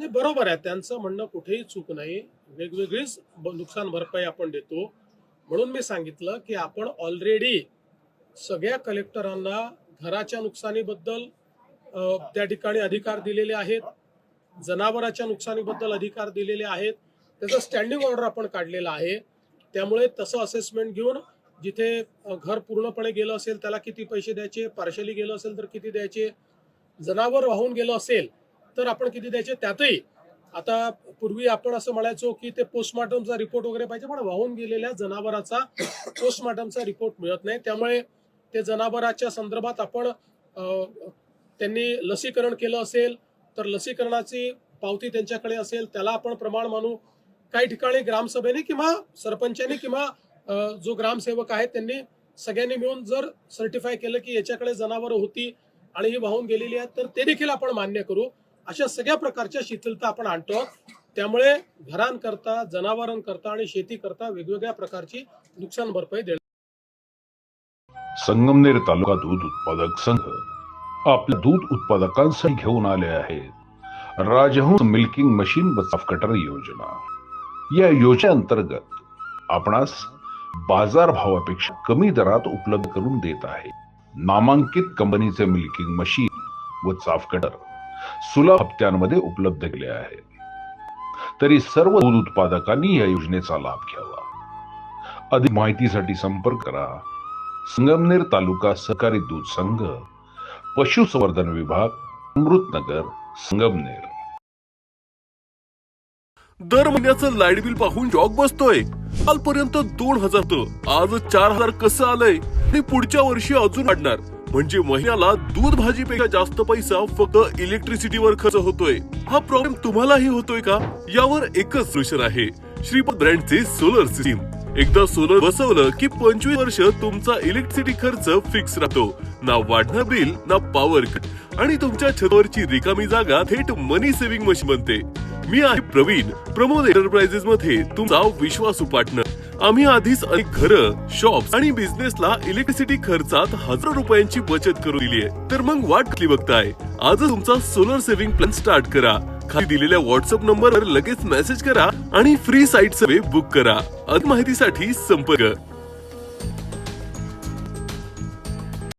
नाही बरोबर आहे. त्यांचं म्हणणं कुठेही चूक नाही. वेगवेगळीच ब- नुकसान भरपाई आपण देतो. म्हणून मी सांगितलं की आपण ऑलरेडी सगळ्या कलेक्टरांना घराच्या नुकसानीबद्दल त्या ठिकाणी अधिकार दिलेले आहेत. जनावराच्या नुकसानीबद्दल अधिकार दिलेले आहेत. त्याचं स्टँडिंग ऑर्डर आपण काढलेला आहे. त्यामुळे तसं असेसमेंट घेऊन जिथे घर पूर्णपणे गेलं असेल त्याला किती पैसे द्यायचे पार्शली गेलं असेल तर किती द्यायचे जनावर वाहून गेलं असेल तर आपण किती द्यायचे? त्यातही. आता पूर्वी आपण असं म्हणायचो की ते पोस्टमॉर्टमचा रिपोर्ट वगैरे पाहिजे पण वाहून गेलेल्या जनावराचा पोस्टमॉर्टमचा रिपोर्ट मिळत नाही. त्यामुळे ते जनावराच्या संदर्भात आपण त्यांनी लसीकरण केलं असेल तर लसीकरणाची पावती त्यांच्याकडे असेल त्याला आपण प्रमाण मानू. काही ठिकाणी ग्रामसभेने किंवा सरपंचाने किंवा जो ग्रामसेवक आहे त्यांनी सगळ्यांनी मिळून जर सर्टिफाय केलं की याच्याकडे जनावरं होती आणि ही वाहून गेलेली आहेत तर ते देखील आपण मान्य करू. अशा सगळ्या प्रकारच्या शिथिलता आपण आणतो. त्यामुळे घरांकरता जनावरांकरता आणि शेतीकरता वेगवेगळ्या प्रकारची नुकसान भरपाई देण्यात संगमनेर तालुका दूध उत्पादक संघ आपल्या दूध उत्पादकांसाठी घेऊन आले आहेत. राजहंस मिल्किंग मशीन व चाफ कटर योजना. या योजनेअंतर्गत आपणास बाजार भावापेक्षा कमी दरात उपलब्ध करून देत आहे. नामांकित कंपनीचे मिल्किंग मशीन व चाफ कटर सुलभ हप्त्यांमध्ये उपलब्ध केले आहे. तरी सर्व दूध उत्पादकांनी या योजनेचा लाभ घ्यावा. अधिक माहितीसाठी संपर्क करा. संगमनेर तालुका सहकारी दूध संघ पशुसंवर्धन विभाग अमृतनगर संगमनेर. दर महिन्याचं लाइट बिल पाहून जॉग बसतोय. कालपर्यंत दोन हजार आज चार हजार कसं आलंय आणि पुढच्या वर्षी अजून वाढणार. म्हणजे महिन्याला दूध भाजीपेक्षा जास्त पैसा फक्त इलेक्ट्रिसिटीवर खर्च होतोय. हा प्रॉब्लेम तुम्हालाही होतोय का? यावर एकच सोल्युशन आहे. श्रीपद ब्रँडचे सोलर सिस्टीम एकदा सोलर बसवलं की पंचवीस वर्ष तुमचा इलेक्ट्रिसिटी खर्च फिक्स राहतो. ना वाढणार बिल ना पॉवर कट आणि तुमच्या छतावरची रिकामी जागा थेट मनी सेव्हिंग मशीन बनते. मी आहे प्रवीण प्रमोद एंटरप्राइजेस मध्ये तुमचा विश्वासू पार्टनर आम्ही आधीच अनेक घरं शॉप्स आणि बिझनेसला इलेक्ट्रिसिटी खर्चात हजारो रुपयांची बचत करून दिली आहे. तर मग वाट कसली बघताय? आजच तुमचा सोलर सेव्हिंग प्लॅन स्टार्ट करा. खाली दिलेल्या व्हॉट्सअप नंबरवर लगेच मेसेज करा आणि फ्री साईट सर्वे बुक करा. अधिक माहितीसाठी संपर्क